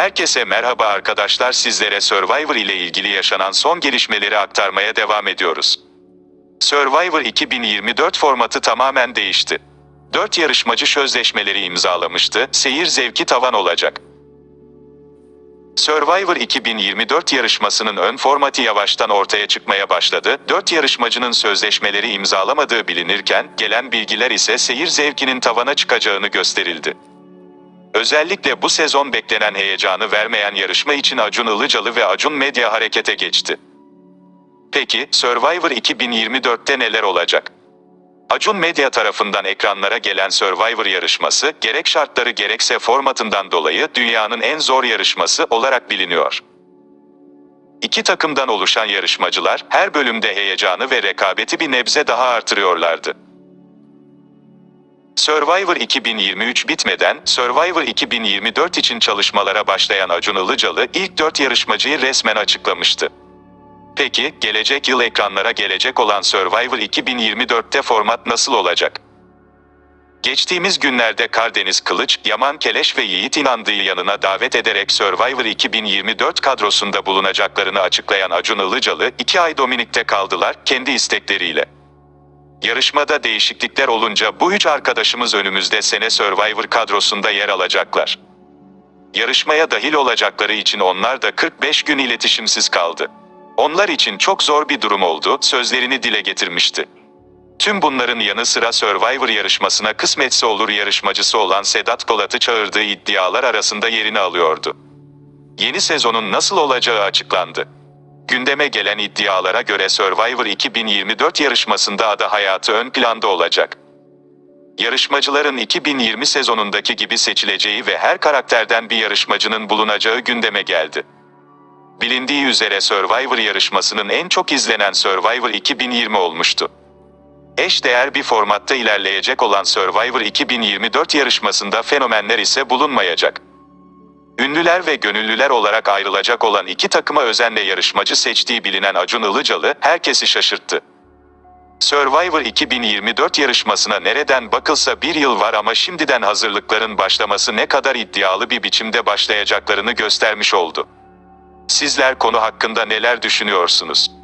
Herkese merhaba arkadaşlar sizlere Survivor ile ilgili yaşanan son gelişmeleri aktarmaya devam ediyoruz. Survivor 2024 formatı tamamen değişti. 4 yarışmacı sözleşmeleri imzalamıştı, seyir zevki tavan olacak. Survivor 2024 yarışmasının ön formatı yavaştan ortaya çıkmaya başladı. 4 yarışmacının sözleşmeleri imzalamadığı bilinirken, gelen bilgiler ise seyir zevkinin tavana çıkacağını gösterildi. Özellikle bu sezon beklenen heyecanı vermeyen yarışma için Acun Ilıcalı ve Acun Medya harekete geçti. Peki, Survivor 2024'te neler olacak? Acun Medya tarafından ekranlara gelen Survivor yarışması, gerek şartları gerekse formatından dolayı dünyanın en zor yarışması olarak biliniyor. İki takımdan oluşan yarışmacılar, her bölümde heyecanı ve rekabeti bir nebze daha artırıyorlardı. Survivor 2023 bitmeden, Survivor 2024 için çalışmalara başlayan Acun Ilıcalı, ilk dört yarışmacıyı resmen açıklamıştı. Peki, gelecek yıl ekranlara gelecek olan Survivor 2024'te format nasıl olacak? Geçtiğimiz günlerde Kardeniz Kılıç, Yaman Keleş ve Yiğit İnandığı yanına davet ederek Survivor 2024 kadrosunda bulunacaklarını açıklayan Acun Ilıcalı, iki ay Dominik'te kaldılar, kendi istekleriyle. Yarışmada değişiklikler olunca bu üç arkadaşımız önümüzde sene Survivor kadrosunda yer alacaklar. Yarışmaya dahil olacakları için onlar da 45 gün iletişimsiz kaldı. Onlar için çok zor bir durum oldu, sözlerini dile getirmişti. Tüm bunların yanı sıra Survivor yarışmasına kısmetse olur yarışmacısı olan Sedat Polat'ı çağırdığı iddialar arasında yerini alıyordu. Yeni sezonun nasıl olacağı açıklandı. Gündeme gelen iddialara göre Survivor 2024 yarışmasında ada hayatı ön planda olacak. Yarışmacıların 2020 sezonundaki gibi seçileceği ve her karakterden bir yarışmacının bulunacağı gündeme geldi. Bilindiği üzere Survivor yarışmasının en çok izlenen Survivor 2020 olmuştu. Eş değer bir formatta ilerleyecek olan Survivor 2024 yarışmasında fenomenler ise bulunmayacak. Ünlüler ve gönüllüler olarak ayrılacak olan iki takıma özenle yarışmacı seçtiği bilinen Acun Ilıcalı herkesi şaşırttı. Survivor 2024 yarışmasına nereden bakılsa bir yıl var ama şimdiden hazırlıkların başlaması ne kadar iddialı bir biçimde başlayacaklarını göstermiş oldu. Sizler konu hakkında neler düşünüyorsunuz?